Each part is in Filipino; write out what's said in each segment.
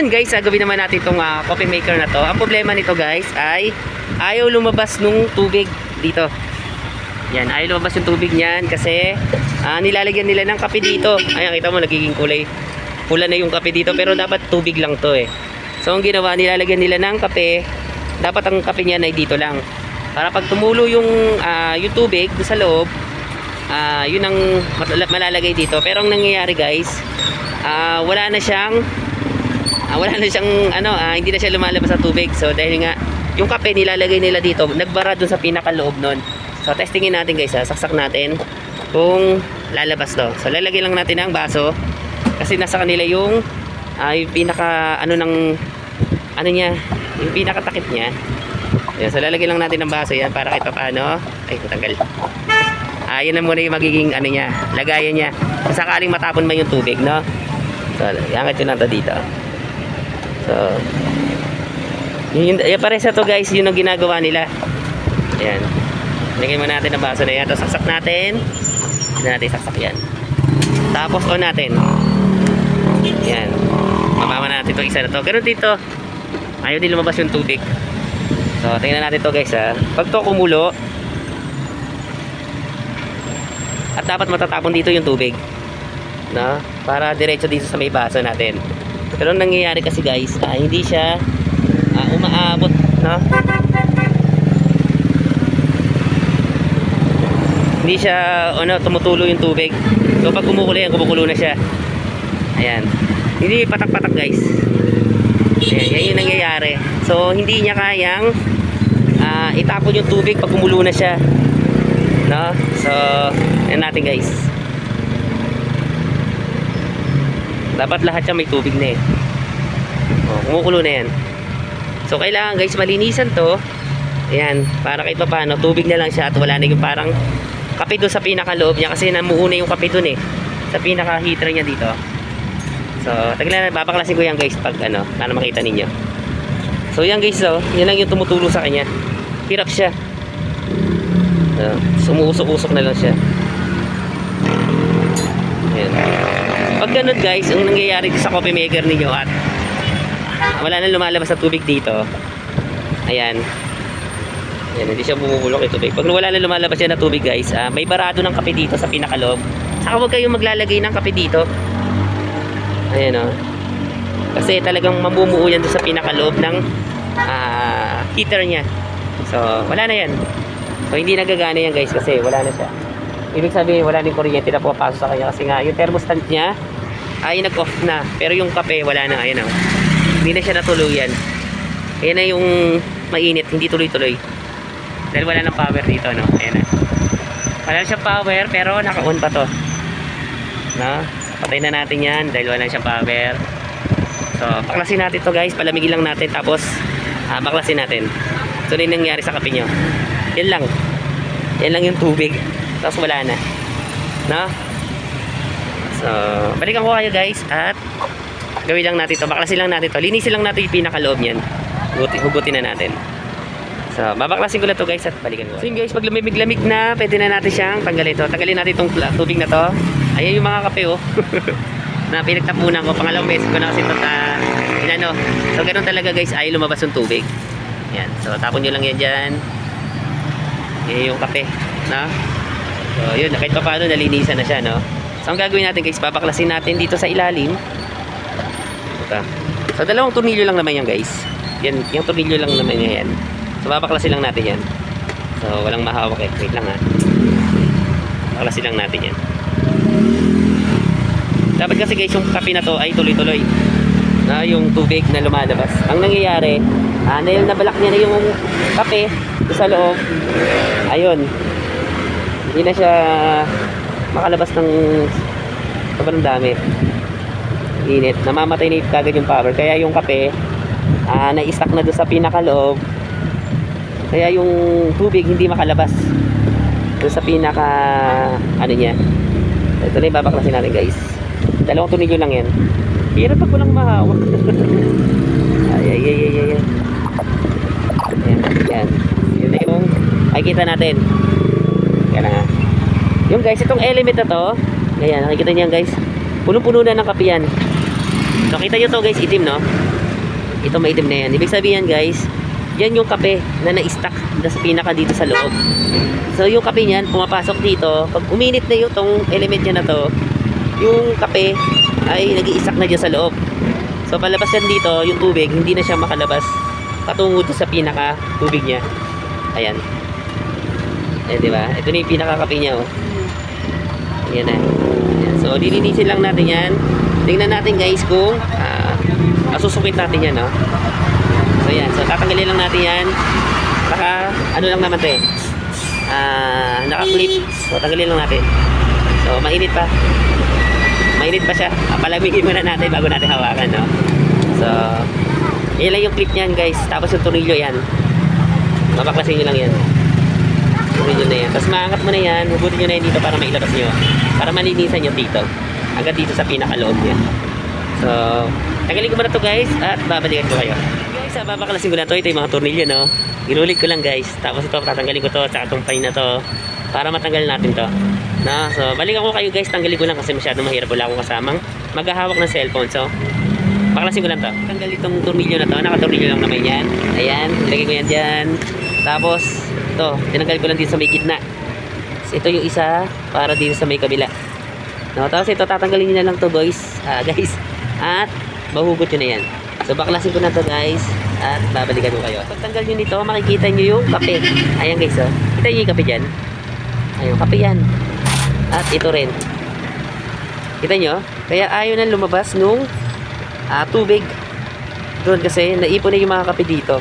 Yun guys, gagawin naman natin itong ah, coffee maker na to. Ang problema nito guys ay ayaw lumabas nung tubig dito. Yan, ayaw lumabas yung tubig niyan kasi ah, nilalagyan nila ng kape dito. Ayan, kita mo nagiging kulay. Pula na yung kape dito pero dapat tubig lang to eh. So ang ginawa, nilalagyan nila ng kape. Dapat ang kape niyan ay dito lang. Para pag tumulo yung, ah, yung tubig sa loob, ah, yun ang malalagay dito. Pero ang nangyayari guys, ah, wala na siyang Ah, wala na siyang ano, ah, hindi na siya lumalabas sa tubig. So dahil nga yung kape nilalagay nila dito, nagbara doon sa pinakaloob nun. So testingin natin guys, ha. saksak natin kung lalabas to. So lalagay lang natin ang baso kasi nasa kanila yung ah, yung pinaka ano ng ano niya, yung pinaka takip niya. Yan, so lalagay lang natin ng baso yan para kahit paano. Ay, matanggal. Ah, yun na muna yung magiging ano niya, lagayan niya. Sakaling matapon man yung tubig, no? So, iangat yun lang to dito. So, yun, yun, pare sa to guys, yun ang ginagawa nila. Ayan. Lagay mo natin ang baso na yan. Tapos saksak natin. Hindi natin saksak yan. Tapos on natin. Ayan. Mamama natin itong isa na to. Pero dito, ayaw din lumabas yung tubig. So, tingnan natin to guys ha. Pag to kumulo, at dapat matatapon dito yung tubig. No? Para diretso dito sa may baso natin. Pero ang nangyayari kasi guys, ah, hindi siya ah, umaabot, no? Hindi siya ano, tumutulo yung tubig. So pag kumukulo yan, kumukulo na siya. Ayan. Hindi patak-patak guys. Ayan, yan yung nangyayari. So hindi niya kayang ah, itapon yung tubig pag kumulo na siya. No? So, yan natin guys. Dapat lahat siya may tubig na eh. Oh, kumukulo na yan. So, kailangan guys, malinisan to. Ayan, para kahit pa paano, tubig na lang siya at wala na yung parang kape doon sa pinakaloob niya kasi namuuna yung kape doon eh. Sa pinaka heater niya dito. So, taglan na, babaklasin ko yan guys pag ano, para makita ninyo. So, yan guys, oh, yan lang yung tumutulo sa kanya. Hirap siya. So, sumuusok-usok na lang siya. Ayan. Pag ganun guys, ang nangyayari sa coffee maker ninyo at wala na lumalabas na tubig dito. Ayan. Ayan, hindi siya bumubulok yung tubig. Pag wala na lumalabas yan na tubig guys, ah, may barado ng kape dito sa pinakaloob. Saka huwag kayong maglalagay ng kape dito. Ayan o. Kasi talagang mamumuo yan sa pinakaloob ng ah, heater niya. So, wala na yan. So, hindi nagagana yan guys kasi wala na siya. Ibig sabihin, wala din kuryente na pumapasok sa kanya kasi nga yung thermostat niya ay nag-off na. Pero yung kape, wala na. Ayan o. Hindi na siya natuluyan. Ayan na yung mainit, hindi tuloy-tuloy. Dahil wala ng power dito, no? Ayan na. Wala na siyang power, pero naka-on pa to. No? Patay na natin yan dahil wala na siyang power. So, baklasin natin to guys. Palamigin lang natin. Tapos, ah, baklasin natin. So, ano yung nangyari sa kape nyo? Yan lang. Yan lang yung tubig. Tapos wala na. No? So, balikan ko kayo guys at gawin lang natin to. Baklasin lang natin to. Linisin lang natin yung pinakaloob niyan. Hugutin, hugutin na natin. So, babaklasin ko na to guys at balikan ko. So yun guys, pag lumimig-lamig na, pwede na natin siyang tanggalin to. Tanggalin natin itong tubig na to. Ayan yung mga kape oh. na pinagtapunan ko. Pangalawang beses ko na kasi ito na inano. So, ganun talaga guys, ay lumabas yung tubig. Yan. So, tapon nyo lang yan dyan. Yan yung kape. Na? So, yun. Kahit pa paano, nalinisan na siya, no? So, ang gagawin natin guys, babaklasin natin dito sa ilalim. Ito. So, dalawang tornilyo lang naman yan guys. Yan, yung tornilyo lang naman yan. So, babaklasin lang natin yan. So, walang mahawak eh. Wait lang ha. Baklasin lang natin yan. Dapat kasi guys, yung kape na to ay tuloy-tuloy. Na yung tubig na lumalabas. Ang nangyayari, ah, na nabalak niya na yung kape sa loob. Ayun. Hindi na siya makalabas ng sobrang dami. Init. Namamatay na kagad yung power. Kaya yung kape, ah, na-stuck na doon sa pinakaloob. Kaya yung tubig hindi makalabas doon sa pinaka ano niya. Ito na yung babaklasin natin guys. Dalawang tunilyo lang yan. Hirap pag walang mahawak. ay, ay, ay, ay, ay. Yan, yan. Yun na yung makikita natin. Yan. Yung guys, itong element na to, ayan, nakikita niyo yan guys. Punong-puno na ng kape yan. So, kita nyo to guys, itim, no? Ito maitim na yan. Ibig sabihin guys, yan yung kape na na-stack sa pinaka dito sa loob. So, yung kape niyan, pumapasok dito. Pag uminit na yung tong element niya na to, yung kape ay nag stack na dyan sa loob. So, palabas yan dito, yung tubig, hindi na siya makalabas patungo sa pinaka tubig niya. Ayan. Ayan, di ba? Ito na yung pinaka kape niya, oh. Ayan na. Ayan. So, dilinisin lang natin yan. Tingnan natin guys kung ah, masusukit natin yan, no? So, yan. So, tatanggalin lang natin yan. Naka, ano lang naman to eh. Ah, naka-clip. So, tanggalin lang natin. So, mainit pa. Mainit pa siya. Palamigin muna natin bago natin hawakan, no? So, yan lang yung clip niyan, guys. Tapos yung tornilyo yan. Mabaklasin nyo lang yan. Tornilyo na yan. Tapos maangat mo na yan. Hugutin nyo na yan dito para mailabas nyo. Para malinisan yung dito. Hanggang dito sa pinakaloob niya. So, tanggalin ko muna to guys at babalikan ko kayo. Guys, ah, babaklasin ko na to. Ito yung mga tornilyo, no? Inulit ko lang guys. Tapos ito, tatanggalin ko to. Tsaka itong pine na to. Para matanggal natin to. Na, so, balikan ko kayo guys. Tanggalin ko lang kasi masyadong mahirap. Wala akong kasamang maghahawak ng cellphone. So, baklasin ko lang to. Tanggal itong tornilyo na to. Nakatornilyo lang naman yan. Ayan, ilagay ko yan dyan. Tapos, ito, tinanggal ko lang dito sa may gitna. So, ito yung isa para dito sa may kabila. No, tapos ito, tatanggalin nyo na lang to boys. Ah, guys. At, mahugot nyo na yan. So, baklasin ko na to guys. At, babalikan ko kayo. Pag tanggal nyo nito, makikita nyo yung kape. Ayan guys, oh. Kita nyo yung kape dyan? Ayun, kape yan. At ito rin. Kita nyo? Kaya ayaw na lumabas nung ah, tubig. Doon kasi, naipon na yung mga kape dito.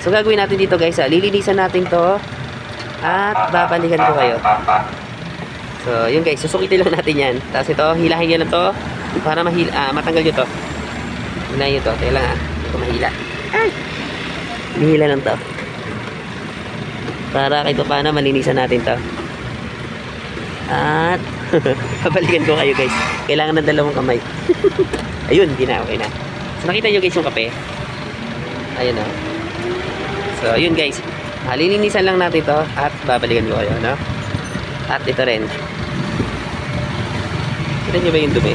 So, gagawin natin dito guys, ah. Lilinisan natin to. At, babalikan ko kayo. So, yun guys, susukitin lang natin yan. Tapos ito, hilahin nyo lang to para mahila, ah, matanggal nyo to. Hilahin nyo to. Kaya lang ah, hindi ko mahila. Ay! Hihila lang to. Para kahit pa paano malinisan natin to. At, babalikan ko kayo guys. Kailangan ng dalawang kamay. Ayun, hindi na, okay na. So, nakita nyo guys yung kape. Ayun o. So, ayun guys. Ah, lilinisan lang natin to at babalikan ko kayo, no? At ito rin. Kita nyo ba yung dumi?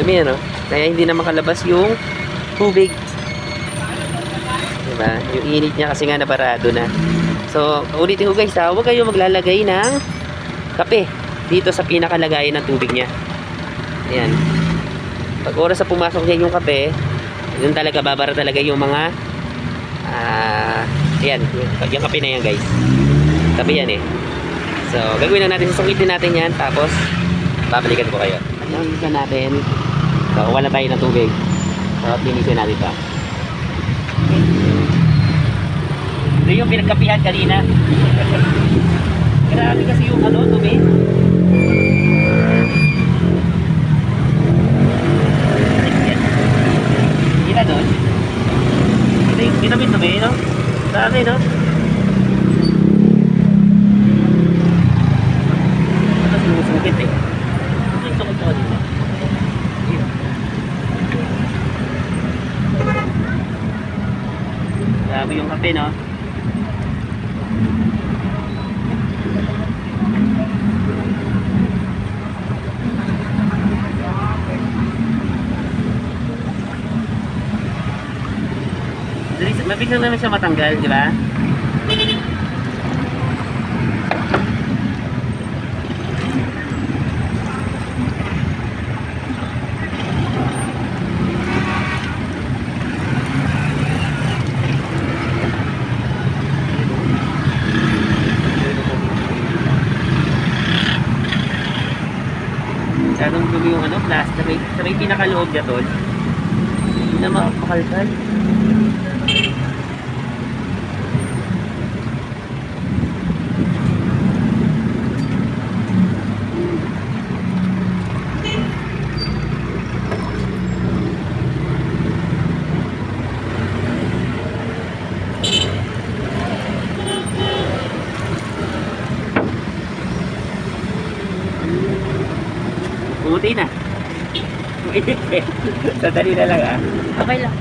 Dumi ano? Kaya hindi na makalabas yung tubig. Diba? Yung init niya kasi nga nabarado na. So, ulitin ko guys ha, huwag kayo maglalagay ng kape dito sa pinakalagayan ng tubig niya. Ayan. Pag oras sa pumasok niya yung kape, yun talaga babara talaga yung mga ah, ayan, yung, yung kape na yan guys. Kape yan eh. So, gagawin na natin, susungitin natin yan, tapos babalikan ko kayo. Linisan natin. So, wala tayo ng tubig. So, linisin natin ito. Ito yung pinagkapihan kanina. Grabe kasi yung ano, tubig. Ina doon. Ito yung pinabit tubig, no? Dami, no? Ito sinusungkit eh. Ito yung sungkit ko dito. Ayun. Grabe yung kape, no? Dali- Mabilis lang naman siya matanggal, di ba? Masyadong dumi yung ano, may, sa may pinakaloob niya tol. Hindi na makakalkal. Pumuti na. Mainit eh. Sandali na lang ah. Okay lang.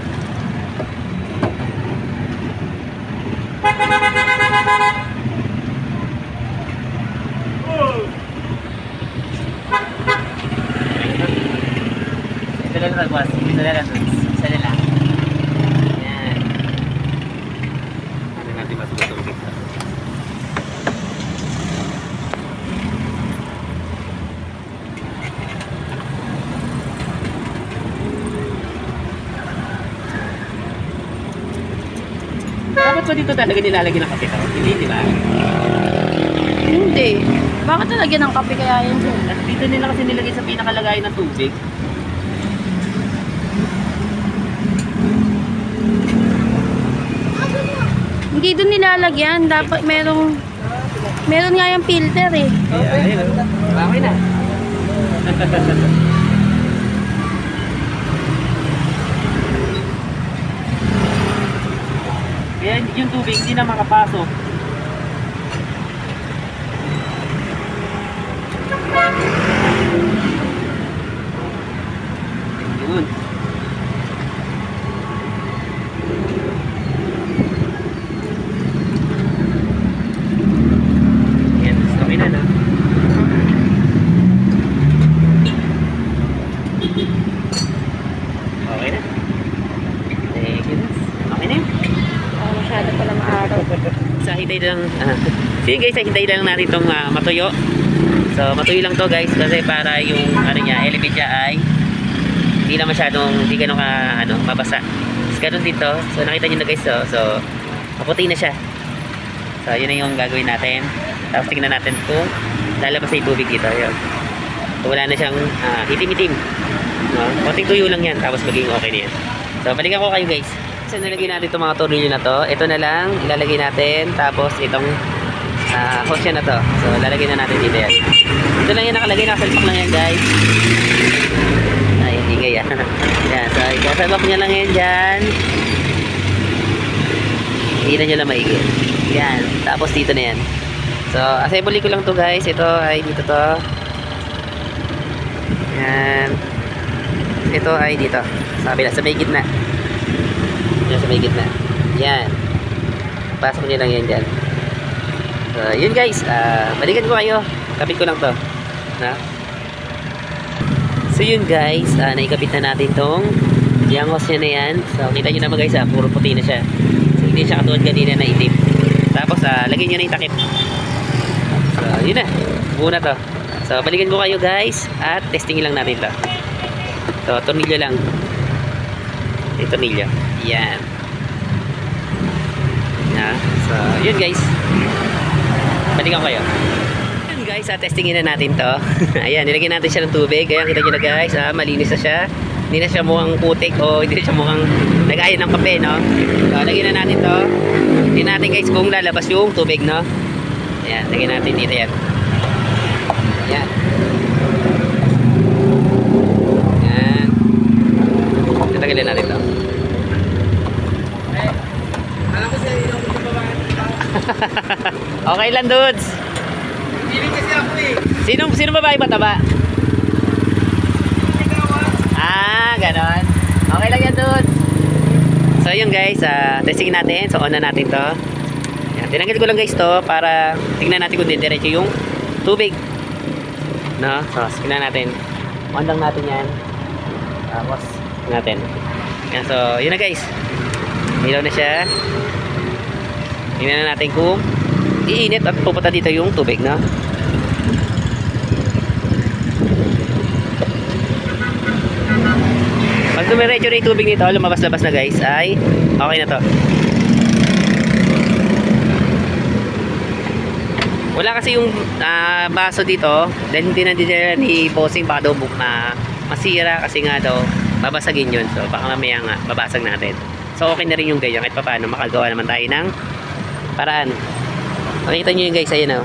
ganun ka, boss. Isa na lang, Dudes. Isa na lang. Yan. Ano natin masubutong dito. Dapat ba dito talaga nilalagyan ng kape to? Hindi, di ba? Hindi. Bakit nalagyan ng kape kaya yan dyan? At dito nila kasi nilagay sa pinakalagayan ng tubig. Hindi doon nilalagyan. Dapat merong... Meron nga yung filter eh. Kaya, ayun. Okay na. Kaya yung tubig hindi na makapasok. Yun. Yan, okay na na. Okay na. Thank you. Okay na yun. Oh, masyado pala maaraw. Sa hintay lang. ah, sige guys, sa hintay lang natin itong ah, matuyo. So matuyo lang to guys kasi para yung ano niya, element niya ay hindi na masyadong, hindi ganun ka, ano, mabasa. Tapos ganun dito. So nakita niyo na guys to. So maputi na siya. So yun na yung gagawin natin. Tapos tingnan natin kung lalabas yung tubig dito. Yun. So wala na siyang ah, itim-itim. No? Konting tuyo lang yan. Tapos magiging okay na yan. So balikan ko kayo guys. So nalagay natin itong mga tornilyo na to. Ito na lang, ilalagay natin. Tapos itong ah, hose na to. So lalagay na natin dito yan. Ito lang yan nakalagay. Nakasalpak lang yan guys. Ay, ingay yan. yan. So ikasalpak nyo lang yan dyan. Hindi nyo lang maigi. Yan. Tapos dito na yan. So assembly ko lang to guys. Ito ay dito to. Yan. Ito ay dito. Sabi na, sa may gitna. Yan sa may gitna. Yan. Pasok nyo lang yan dyan. So, yun guys. ah balikan ko kayo. Kapit ko lang to. Na? So yun guys. ah naikapit na natin tong yung hose niya na yan. So kita nyo naman guys. ah puro puti na siya. So hindi siya katulad kanina na itim. Tapos ah lagyan nyo na yung takip. So yun na. Buo to. So balikan ko kayo guys. At testing lang natin to. So tornilyo lang. Yung tornilyo. Yan. Na. So, yun guys. Balikan kayo. Yun guys, ah, testingin na natin to. Ayan, nilagyan natin siya ng tubig. Ayan, kita nyo na guys, ah, malinis na siya. Hindi na siya mukhang putik o hindi na siya mukhang nag-ayon ng kape, no? So, lagyan na natin to. Tingnan natin guys kung lalabas yung tubig, no? Ayan, lagyan natin dito yan. Ayan. Ayan. Tatagalin natin to. okay lang, dudes. Pili kasi ako eh. Sino, sino babae mataba? Ah, ganon. Okay lang yan, dudes. So, yun guys, ah, testing natin. So, on na natin to. Yan, tinanggal ko lang guys to para tingnan natin kung didiretso yung tubig. No? So, tingnan natin. On lang natin yan. Tapos, natin. Yan, so, yun na guys. Ilaw na siya. Tingnan na natin kung iinit at pupunta dito yung tubig, no? Pag dumiretso na yung tubig nito, lumabas-labas na guys, ay okay na to. Wala kasi yung ah, baso dito, dahil hindi na dinala ni Bossing baka daw ma masira kasi nga daw babasagin yun. So baka mamaya nga babasag natin. So okay na rin yung ganyan kahit paano makagawa naman tayo ng paraan. Makikita nyo yung guys, ayun o.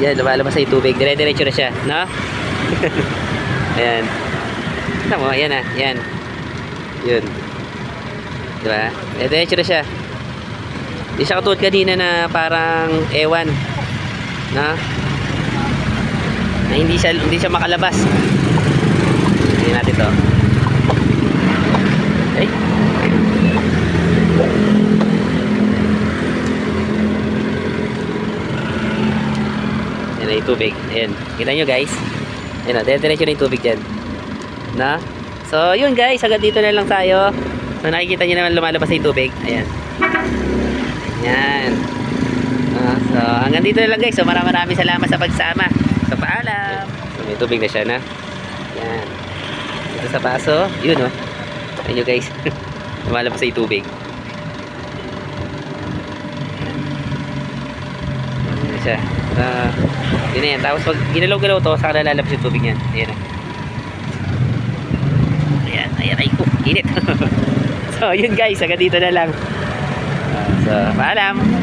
Yan, lumalabas na yung tubig. Dire-diretso na siya, no? ayan. Tignan mo, ayan na, yan. Yun. Diba? Dire-diretso na siya. Hindi siya katulad kanina na parang ewan. Na? Na hindi siya, hindi siya makalabas. Tingnan natin to. Na yung tubig. Ayan. Kita nyo guys. Ayan na. Diretso na yung tubig dyan. Na? So, yun guys, hanggang dito na lang tayo. So, nakikita nyo naman lumalabas na yung tubig. Ayan. Ayan. Ah, so, hanggang dito na lang guys. So, maraming maraming salamat sa pagsama. So, paalam. So, may tubig na siya na. Ayan. Dito sa baso. Yun oh. Ayun nyo guys. lumalabas na yung tubig. Ayan siya. Ah, yun na yan. Tapos pag ginalaw-galaw to, saka nalalabas yung tubig niyan. Ayan na. Ayan, ayan, ay ko, init. so, yun guys, hanggang dito na lang. So, paalam.